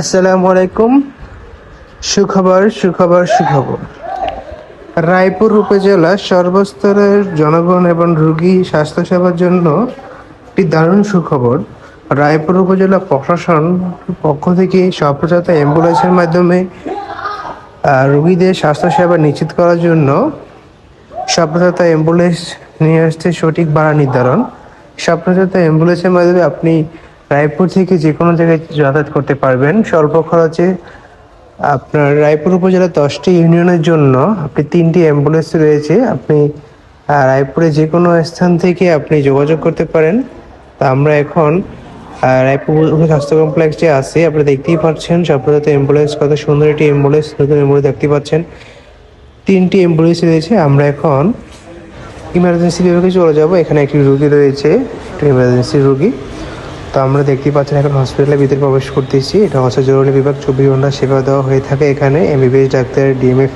আসসালামু আলাইকুম। সুখবর সুখবর সুখবর। রায়পুর উপজেলা সর্বস্তরের জনগণ এবং রোগী স্বাস্থ্যসেবার জন্য একটি দারুণ সুখবর। রায়পুর উপজেলা প্রশাসন পক্ষ থেকে সপ্রজাত অ্যাম্বুলেন্সের মাধ্যমে রোগীদের স্বাস্থ্যসেবা নিশ্চিত করার জন্য সপ্রজাত অ্যাম্বুলেন্স নিয়ে আসছে সঠিক ভাড়া নির্ধারণ। সপ্রজাত অ্যাম্বুলেন্সের মাধ্যমে আপনি রায়পুর থেকে যে কোনো জায়গায় যাতায়াত করতে পারবেন। স্বল্প খরচে আপনার রায়পুর উপজেলা দশটি ইউনিয়নের জন্য আপনি তিনটি অ্যাম্বুলেন্স রয়েছে। আপনি রায়পুরে যে কোনো স্থান থেকে আপনি যোগাযোগ করতে পারেন। তা আমরা এখন রায়পুর স্বাস্থ্য কমপ্লেক্সে আছি। আপনি দেখতেই পাচ্ছেন সপ্রজাত অ্যাম্বুলেন্স, কত সুন্দর একটি অ্যাম্বুলেন্স, নতুন অ্যাম্বুলেন্স দেখতে পাচ্ছেন। তিনটি অ্যাম্বুলেন্স রয়েছে। আমরা এখন ইমার্জেন্সি বিভাগে চলে যাব। এখানে একটি রুগী রয়েছে, একটি ইমার্জেন্সি রুগী। তো আমরা দেখতে পাচ্ছেন এখন হসপিটালের ভিতরে প্রবেশ করতেছি। এটা হচ্ছে জরুরি বিভাগ, চব্বিশ ঘণ্টা সেবা দেওয়া হয়ে থাকে এখানে। এমবিবিএস ডাক্তার ডিএমএফ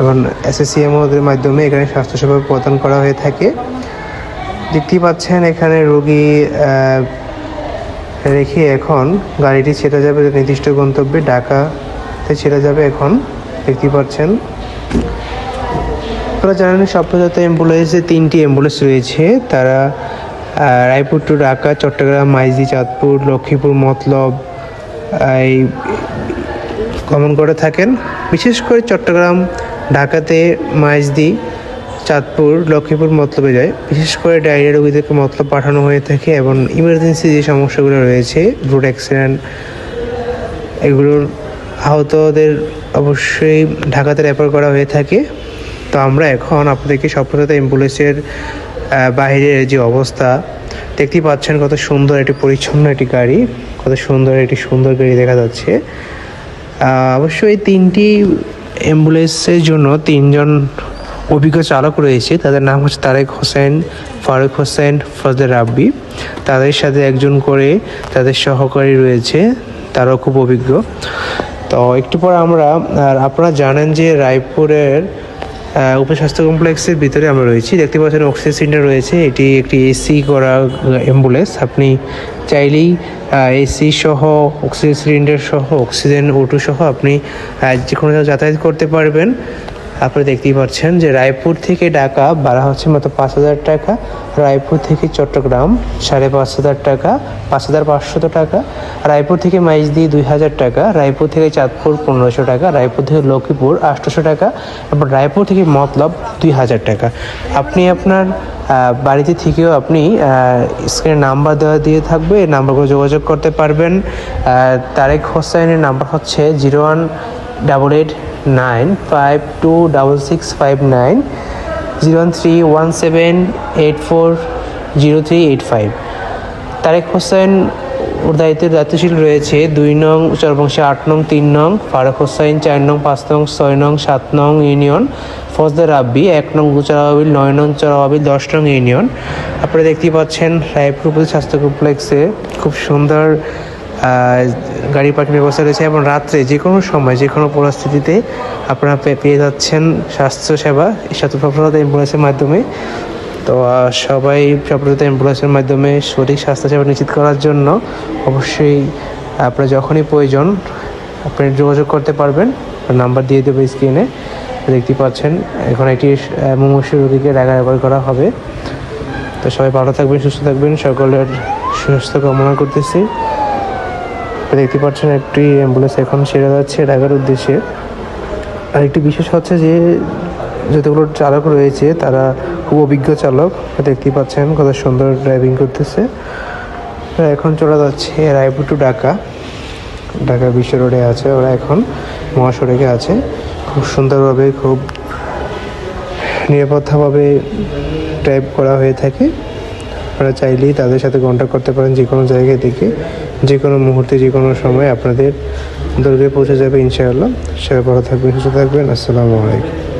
এবং এসএসসিএমওদের মাধ্যমে এখানে স্বাস্থ্যসেবা প্রদান করা হয়ে থাকে। দেখতেই পাচ্ছেন এখানে রোগী রেখে এখন গাড়িটি ছেড়ে যাবে নির্দিষ্ট গন্তব্যে ঢাকাতে ছেড়ে যাবে এখন। দেখতে পাচ্ছেন। আপনারা জানেন সপ্তাহজাত অ্যাম্বুলেন্সে তিনটি অ্যাম্বুলেন্স রয়েছে। তারা রায়পুর টু ঢাকা, চট্টগ্রাম, মাইজি, চাঁদপুর, লক্ষ্মীপুর, মতলব এই গমন করে থাকেন। বিশেষ করে চট্টগ্রাম, ঢাকাতে মাইজদি চাঁদপুর, লক্ষ্মীপুর, মতলবে যায়। বিশেষ করে ডায়রিয়া রোগীদেরকে মতলব পাঠানো হয়ে থাকে এবং ইমার্জেন্সি যে সমস্যাগুলো রয়েছে রোড অ্যাক্সিডেন্ট এগুলোর আহতদের অবশ্যই ঢাকাতে রেফার করা হয়ে থাকে। তো আমরা এখন আপনাদেরকে সফলতা অ্যাম্বুলেন্সের বাইরের যে অবস্থা দেখতেই পাচ্ছেন কত সুন্দর একটি পরিচ্ছন্ন একটি গাড়ি কত সুন্দর একটি সুন্দর গাড়ি দেখা যাচ্ছে। আহ, অবশ্যই তিনটি অ্যাম্বুলেন্সের জন্য তিনজন অভিজ্ঞ চালক রয়েছে। তাদের নাম হচ্ছে তারেক হোসেন ফারুক হোসেন ফজলে রাব্বি। তাদের সাথে একজন করে তাদের সহকারী রয়েছে তারাও খুব অভিজ্ঞ। তো একটু পর আমরা আর আপনারা জানেন যে রায়পুরের উপস্বাস্থ্য কমপ্লেক্সের ভিতরে আমরা রয়েছি। দেখতে পাচ্ছেন অক্সিজেন সিলিন্ডার রয়েছে। এটি একটি এসি করা অ্যাম্বুলেন্স আপনি চাইলেই এসি সহ, অক্সিজেন সিলিন্ডার সহ, অক্সিজেন ওটু সহ আপনি যে কোনো যাতায়াত করতে পারবেন। আপনি দেখতেই পাচ্ছেন যে রায়পুর থেকে ঢাকা ভাড়া হচ্ছে মাত্র পাঁচ হাজার টাকা, রায়পুর থেকে চট্টগ্রাম সাড়ে পাঁচ হাজার টাকা, পাঁচ হাজার পাঁচশত টাকা, রায়পুর থেকে মাইজদি দুই হাজার টাকা, রায়পুর থেকে চাঁদপুর পনেরোশো টাকা, রায়পুর থেকে লক্ষ্মীপুর আটশোশো টাকা এবং রায়পুর থেকে মতলব দুই হাজার টাকা। আপনি আপনার বাড়িতে থেকেও আপনি স্ক্রিনে নাম্বার দেওয়া দিয়ে থাকবে, এই নাম্বারগুলো যোগাযোগ করতে পারবেন। তারেক হোসেনের নাম্বার হচ্ছে zero one double eight nine five two double six five nine zero one three one seven eight four zero three eight five Tarek Hossain ওর দায়িত্বের দায়িত্বশীল রয়েছে, দুই নং চরবংশে আট নং, তিন নং, ফারুক হোসেন, চার নং, পাঁচ নং, ছয় নং, সাত নং, ইউনিয়ন ফজদার রাব্বি, এক নং গুচারাবিল নয় নং চরাবিল দশ নং, ইউনিয়ন। আপনারা দেখতেই পাচ্ছেন, রায়পুর স্বাস্থ্য কমপ্লেক্সে খুব সুন্দর গাড়ি পার্কিং ব্যবস্থা রয়েছে এবং রাত্রে যে কোনো সময়, যে কোনো পরিস্থিতিতে আপনারা পেয়ে যাচ্ছেন স্বাস্থ্যসেবা এই স্বাস্থ্য সফলতা অ্যাম্বুলেন্সের মাধ্যমে। তো সবাই সফলতা অ্যাম্বুলেন্সের মাধ্যমে সঠিক স্বাস্থ্যসেবা নিশ্চিত করার জন্য অবশ্যই আপনার যখনই প্রয়োজন, আপনি যোগাযোগ করতে পারবেন। নাম্বার দিয়ে দেবে স্ক্রিনে, দেখতে পাচ্ছেন, এখন একটি মুমূর্ষু রোগীকে ঢাকা রেফার করা হবে। তো সবাই ভালো থাকবেন, সুস্থ থাকবেন, সকলের সুস্বাস্থ্য কামনা করতেছি। দেখতে পাচ্ছেন একটি অ্যাম্বুলেন্স এখন ছেড়ে যাচ্ছে ঢাকার উদ্দেশ্যে। আর একটি বিশেষ হচ্ছে যে, যতগুলো চালক রয়েছে, তারা খুব অভিজ্ঞ চালক, দেখতেই পাচ্ছেন কত সুন্দর ড্রাইভিং করতেছে। ওরা এখন চলে যাচ্ছে রায়পুর টু ঢাকা। ঢাকা বিশ্ব রোডে আছে, ওরা এখন মহাসড়কে আছে। খুব সুন্দরভাবে, খুব নিরাপত্তাভাবে ড্রাইভ করা হয়ে থাকে। আপনারা চাইলেই তাদের সাথে কন্ট্যাক্ট করতে পারেন যে কোনো জায়গায় থেকে। যে কোনো মুহূর্তে যে কোনো সময় আপনাদের দুর্গে পৌঁছে যাবে ইনশাআল্লাহ। সবাই ভালো থাকবেন, সুস্থ থাকবেন। আসসালামু আলাইকুম।